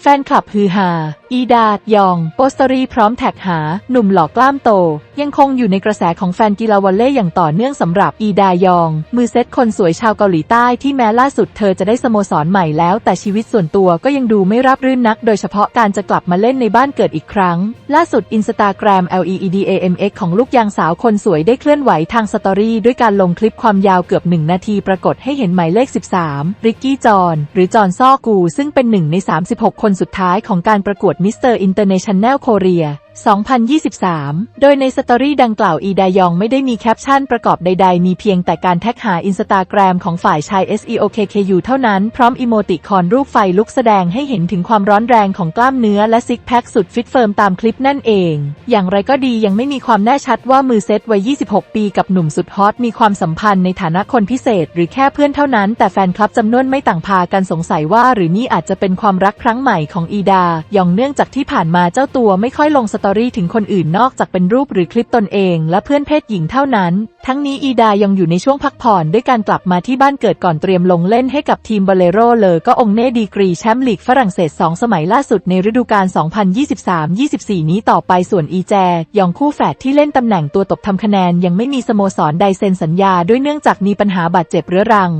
แฟนคลับฮือฮา อีดาดยอง โปสเตอรี่พร้อมแท็กหา หนุ่มหล่อกล้ามโต ยังคงอยู่ในกระแสของแฟนกีฬาวอลเล่อย่างต่อเนื่องสำหรับอีดายอง มือเซตคนสวยชาวเกาหลีใต้ที่แม้ล่าสุดเธอจะได้สโมสรใหม่แล้ว แต่ชีวิตส่วนตัวก็ยังดูไม่ราบรื่นนัก โดยเฉพาะการจะกลับมาเล่นในบ้านเกิดอีกครั้ง ล่าสุดอินสตาแกรม LEEDAMX ของลูกยางสาวคนสวยได้เคลื่อนไหวทางสตอรี่ด้วยการลงคลิปความยาวเกือบหนึ่งนาทีปรากฏให้เห็นหมายเลข 13 ริกกี้จอนหรือจอนซ่อกู ซึ่งเป็นหนึ่งใน 36 คนสุดท้ายของการประกวดมิสเตอร์อินเตอร์เนชั่นแนลโคเรีย 2023 โดยในสตอรี่ดังกล่าวอีดายองไม่ได้มีแคปชั่นประกอบใดๆ มีเพียงแต่การแท็กหาอินสตาแกรมของฝ่ายชาย SEOKKU เท่านั้นพร้อมอีโมติคอนรูปไฟลุกแสดงให้เห็นถึงความร้อนแรงของกล้ามเนื้อและซิกแพคสุดฟิตเฟิร์มตามคลิปนั่นเอง อย่างไรก็ดียังไม่มีความแน่ชัดว่ามือเซตวัย 26 ปีกับหนุ่มสุดฮอตมีความสัมพันธ์ในฐานะคนพิเศษ หรือแค่เพื่อนเท่านั้น แต่แฟนคลับจำนวนไม่ต่างพากันสงสัยว่า หรือนี่อาจจะเป็นความรักครั้งใหม่ของอีดายองเนื่องจากที่ผ่านมาเจ้าตัวไม่ค่อยลงสตอรี่ถึงคนอื่นนอกจากเป็นรูปหรือคลิปตนเอง และเพื่อนเพศหญิงเท่านั้น ทั้งนี้อีดายังอยู่ในช่วงพักผ่อนด้วยการกลับมาที่บ้านเกิดก่อนเตรียมลงเล่นให้กับทีมบอเลโรเลยก็องเน่ดีกรีแชมป์ลีกฝรั่งเศส 2 สมัยล่าสุดในฤดูกาล 2023-24 นี้ต่อไปส่วนอีแจ ยองคู่แฝดที่เล่นตำแหน่งตัวตบทำคะแนนยังไม่มีสโมสรใดเซ็นสัญญาด้วยเนื่องจากมีปัญหาบาดเจ็บเรื้อรัง